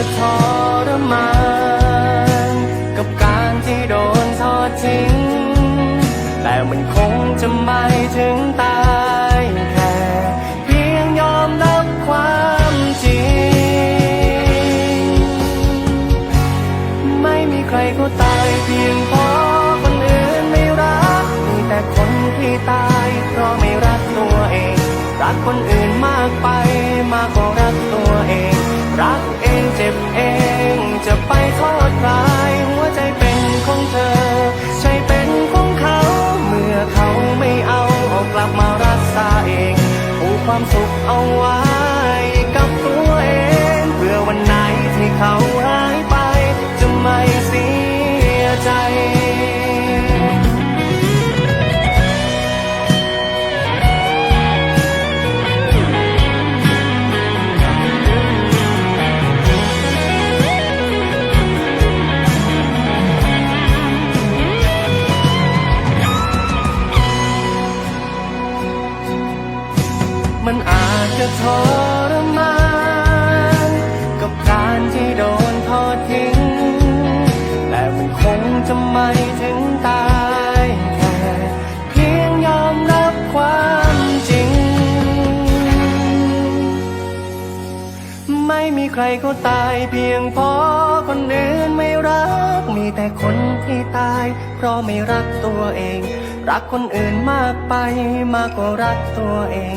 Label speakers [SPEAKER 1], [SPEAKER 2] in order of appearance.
[SPEAKER 1] จะทรมานกับการที่โดนทอดทิ้ง แต่มันคงจะไม่ถึงตายแค่เพียงยอมรับความจริง ไม่มีใครเขาตายเพียงเพราะคนอื่นไม่รัก มีแต่คนที่ตายเพราะไม่รักตัวเอง รักคนอื่น ไม่เอาเอากลับมารักษาเองผูกความสุขเอาไว้กับตัวเองเพื่อวันไหนที่เขา มันอาจจะทรมานกับการที่โดนทอดทิ้ง แต่มันคงจะไม่ถึงตายแค่เพียงยอมรับความจริง ไม่มีใครเขาตายเพียงเพราะคนอื่นไม่รัก มีแต่คนที่ตาย เพราะไม่รักตัวเอง รักคนอื่นมากไปมากกว่ารักตัวเอง